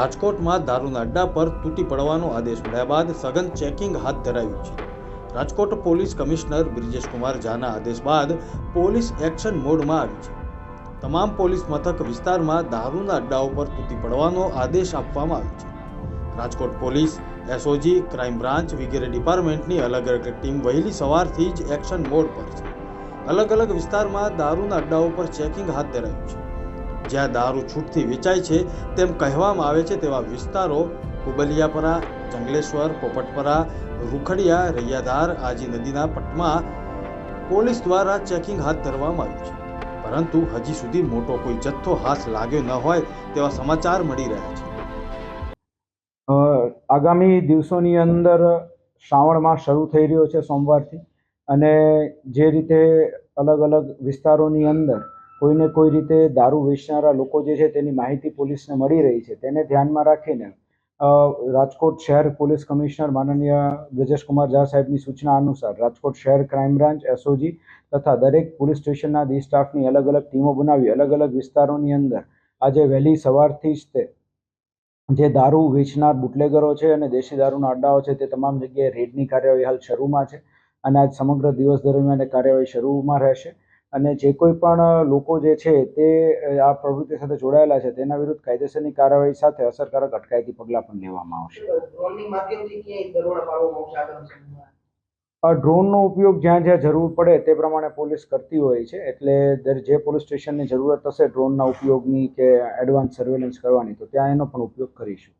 રાજકોટમાં દારૂના અડ્ડા પર તૂટી પડવાનો આદેશ મળ્યા બાદ સઘન ચેકિંગ હાથ ધરાયું છે. રાજકોટ પોલીસ કમિશનર બ્રિજેશ કુમાર ઝાના આદેશ બાદ પોલીસ એક્શન મોડમાં આવી છે. તમામ પોલીસ મથક વિસ્તારમાં દારૂના અડ્ડાઓ પર તૂટી પડવાનો આદેશ આપવામાં આવ્યો છે. Rajkot police, SOG, crime branch વગેરે ડિપાર્ટમેન્ટની અલગ અલગ ટીમ વહેલી સવારથી જ એક્શન મોડ પર છે. અલગ અલગ વિસ્તારમાં દારૂના અડ્ડાઓ પર ચેકિંગ હાથ ધરાયું છે. જ્યાં દારૂ છૂટથી વેચાય છે તેમ કહેવામાં આવે છે તેવા વિસ્તારો કુબલિયાપરા, જંગલેશ્વર, પોપટપરા, રૂખડિયા, રૈયાધાર આજી નદીના પટમાં પોલીસ દ્વારા ચેકિંગ હાથ ધરવામાં આવ્યું છે. પરંતુ હજી સુધી મોટો કોઈ જથ્થો હાથ લાગ્યો ન હોય તેવા સમાચાર મળી રહ્યા છે. આગામી દિવસોની અંદર શ્રાવણ માસ શરૂ થઈ રહ્યો છે સોમવારથી અને જે રીતે અલગ અલગ વિસ્તારોની અંદર કોઈને કોઈ રીતે દારૂ વેચનારા લોકો જે છે તેની માહિતી પોલીસને મળી રહી છે. તેને ધ્યાનમાં રાખીને રાજકોટ શહેર પોલીસ કમિશનર માનનીય બ્રજેશકુમાર ઝા સાહેબની સૂચના અનુસાર, રાજકોટ શહેર ક્રાઇમ બ્રાન્ચ એસઓજી તથા દરેક પોલીસ સ્ટેશનના ડી સ્ટાફની અલગ અલગ ટીમો બનાવી અલગ અલગ વિસ્તારોની અંદર આજે વહેલી સવારથી જ તે, જે દારૂ વેચનાર બુટલેગરો છે અને દેશી દારૂના અડ્ડાઓ છે તે તમામ જગ્યાએ રેડની કાર્યવાહી હાલ શરૂમાં છે અને આજ સમગ્ર દિવસ દરમિયાન કાર્યવાહી શરૂમાં રહેશે. અને જે કોઈ પણ લોકો જે છે તે આ પ્રવૃત્તિ સાથે જોડાયેલા છે તેના વિરુદ્ધ કાયદેસરની કાર્યવાહી સાથે અસરકારક અટકાયતી પગલાં પણ લેવામાં આવશે. ડ્રોનની ઉપયોગ જ્યાં જ્યાં જરૂર પડે તે પ્રમાણે પોલીસ કરતી હોય છે. એટલે દર જે પોલીસ સ્ટેશનની જરૂરત હશે ડ્રોનના ઉપયોગની કે એડવાન્સ સર્વેલન્સ કરવાની તો ત્યાં એનો પણ ઉપયોગ કરીશું.